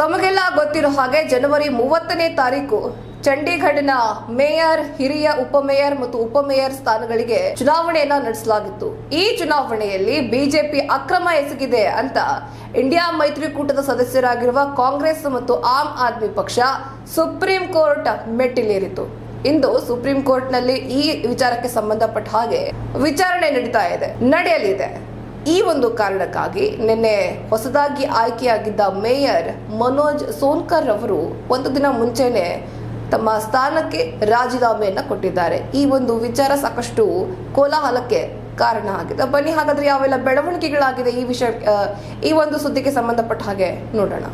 ತಮಗೆಲ್ಲ ಗೊತ್ತಿರೋ ಹಾಗೆ ಜನವರಿ ಮೂವತ್ತನೇ ತಾರೀಕು ಚಂಡೀಗಢನ ಮೇಯರ್, ಹಿರಿಯ ಉಪಮೇಯರ್ ಮತ್ತು ಉಪಮೇಯರ್ ಸ್ಥಾನಗಳಿಗೆ ಚುನಾವಣೆಯನ್ನ ನಡೆಸಲಾಗಿತ್ತು. ಈ ಚುನಾವಣೆಯಲ್ಲಿ ಬಿಜೆಪಿ ಅಕ್ರಮ ಎಸಗಿದೆ ಅಂತ ಇಂಡಿಯಾ ಮೈತ್ರಿಕೂಟದ ಸದಸ್ಯರಾಗಿರುವ ಕಾಂಗ್ರೆಸ್ ಮತ್ತು ಆಮ್ ಆದ್ಮಿ ಪಕ್ಷ ಸುಪ್ರೀಂ ಕೋರ್ಟ್ ಮೆಟ್ಟಿಲೇರಿತು ಇಂದು ಸುಪ್ರೀಂ ಕೋರ್ಟ್ನಲ್ಲಿ ಈ ವಿಚಾರಕ್ಕೆ ಸಂಬಂಧಪಟ್ಟ ಹಾಗೆ ವಿಚಾರಣೆ ನಡೀತಾ ಇದೆ, ನಡೆಯಲಿದೆ. ಈ ಒಂದು ಕಾರಣಕ್ಕಾಗಿ ನಿನ್ನೆ ಹೊಸದಾಗಿ ಆಯ್ಕೆಯಾಗಿದ್ದ ಮೇಯರ್ ಮನೋಜ್ ಸೋನ್ಕರ್ ಅವರು ಒಂದು ದಿನ ಮುಂಚೆನೆ ತಮ್ಮ ಸ್ಥಾನಕ್ಕೆ ರಾಜೀನಾಮೆಯನ್ನು ಕೊಟ್ಟಿದ್ದಾರೆ. ಈ ಒಂದು ವಿಚಾರ ಸಾಕಷ್ಟು ಕೋಲಾಹಲಕ್ಕೆ ಕಾರಣ ಆಗಿದೆ. ಬನ್ನಿ, ಹಾಗಾದ್ರೆ ಯಾವೆಲ್ಲ ಬೆಳವಣಿಗೆಗಳಾಗಿದೆ ಈ ವಿಷಯ ಈ ಒಂದು ಸುದ್ದಿಗೆ ಸಂಬಂಧಪಟ್ಟ ಹಾಗೆ ನೋಡೋಣ.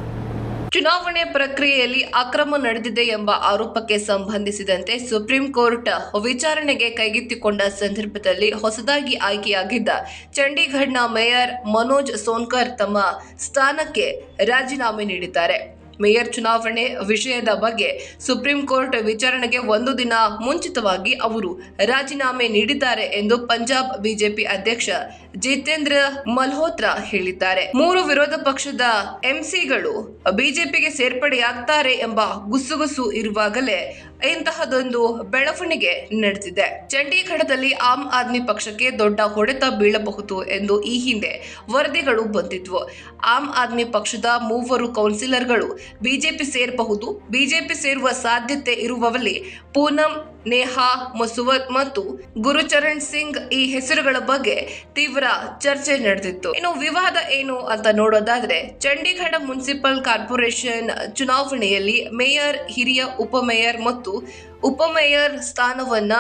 ಚುನಾವಣೆ ಪ್ರಕ್ರಿಯೆಯಲ್ಲಿ ಅಕ್ರಮ ನಡೆದಿದೆ ಎಂಬ ಆರೋಪಕ್ಕೆ ಸಂಬಂಧಿಸಿದಂತೆ ಸುಪ್ರೀಂ ಕೋರ್ಟ್ ವಿಚಾರಣೆಗೆ ಕೈಗೆತ್ತಿಕೊಂಡ ಸಂದರ್ಭದಲ್ಲಿ ಹೊಸದಾಗಿ ಆಯ್ಕೆಯಾಗಿದ್ದ ಚಂಡೀಗಢನ ಮೇಯರ್ ಮನೋಜ್ ಸೋನ್ಕರ್ ತಮ್ಮ ಸ್ಥಾನಕ್ಕೆ ರಾಜೀನಾಮೆ ನೀಡಿದ್ದಾರೆ. ಮೇಯರ್ ಚುನಾವಣೆ ವಿಷಯದ ಬಗ್ಗೆ ಸುಪ್ರೀಂ ಕೋರ್ಟ್ ವಿಚಾರಣೆಗೆ ಒಂದು ದಿನ ಮುಂಚಿತವಾಗಿ ಅವರು ರಾಜೀನಾಮೆ ನೀಡಿದ್ದಾರೆ ಎಂದು ಪಂಜಾಬ್ ಬಿಜೆಪಿ ಅಧ್ಯಕ್ಷ ಜಿತೇಂದ್ರ ಮಲ್ಹೋತ್ರಾ ಹೇಳಿದ್ದಾರೆ. ಮೂರು ವಿರೋಧ ಪಕ್ಷದ ಎಂಸಿಗಳು ಬಿಜೆಪಿಗೆ ಸೇರ್ಪಡೆಯಾಗ್ತಾರೆ ಎಂಬ ಗುಸುಗುಸು ಇರುವಾಗಲೇ ಇಂತಹದೊಂದು ಬೆಳವಣಿಗೆ ನಡೆದಿದೆ. ಚಂಡೀಗಢದಲ್ಲಿ ಆಮ್ ಆದ್ಮಿ ಪಕ್ಷಕ್ಕೆ ದೊಡ್ಡ ಹೊಡೆತ ಬೀಳಬಹುದು ಎಂದು ಈ ಹಿಂದೆ ವರದಿಗಳು ಬಂದಿದ್ವು. ಆಮ್ ಆದ್ಮಿ ಪಕ್ಷದ ಮೂವರು ಕೌನ್ಸಿಲರ್ಗಳು ಬಿಜೆಪಿ ಸೇರಬಹುದು. ಬಿಜೆಪಿ ಸೇರುವ ಸಾಧ್ಯತೆ ಇರುವವಲ್ಲಿ ಪೂನಂ, ನೇಹಾ, ಮಸುವತ್ ಮತ್ತು ಗುರುಚರಣ್ ಸಿಂಗ್ ಈ ಹೆಸರುಗಳ ಬಗ್ಗೆ ತೀವ್ರ ಚರ್ಚೆ ನಡೆದಿತ್ತು. ಇನ್ನು ವಿವಾದ ಏನು ಅಂತ ನೋಡೋದಾದ್ರೆ, ಚಂಡೀಗಢ ಮುನ್ಸಿಪಲ್ ಕಾರ್ಪೊರೇಷನ್ ಚುನಾವಣೆಯಲ್ಲಿ ಮೇಯರ್, ಹಿರಿಯ ಉಪಮೇಯರ್ ಮತ್ತು ಉಪಮೇಯರ್ ಸ್ಥಾನವನ್ನ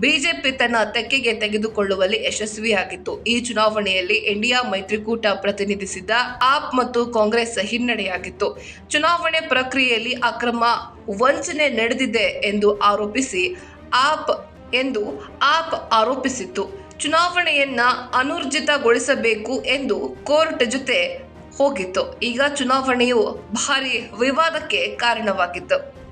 ಬಿಜೆಪಿ ತನ್ನ ತೆಕ್ಕೆಗೆ ತೆಗೆದುಕೊಳ್ಳುವಲ್ಲಿ ಯಶಸ್ವಿಯಾಗಿತ್ತು. ಈ ಚುನಾವಣೆಯಲ್ಲಿ ಇಂಡಿಯಾ ಮೈತ್ರಿಕೂಟ ಪ್ರತಿನಿಧಿಸಿದ್ದ ಆಪ್ ಮತ್ತು ಕಾಂಗ್ರೆಸ್ ಹಿನ್ನಡೆಯಾಗಿತ್ತು. ಚುನಾವಣೆ ಪ್ರಕ್ರಿಯೆಯಲ್ಲಿ ಅಕ್ರಮ ವಂಚನೆ ನಡೆದಿದೆ ಎಂದು ಆರೋಪಿಸಿ ಆಪ್ ಎಂದು ಆಪ್ ಆರೋಪಿಸಿತ್ತು. ಚುನಾವಣೆಯನ್ನ ಅನೂರ್ಜಿತಗೊಳಿಸಬೇಕು ಎಂದು ಕೋರ್ಟ್ ಜೊತೆ ಹೋಗಿತ್ತು. ಈಗ ಚುನಾವಣೆಯು ಭಾರಿ ವಿವಾದಕ್ಕೆ ಕಾರಣವಾಗಿತ್ತು.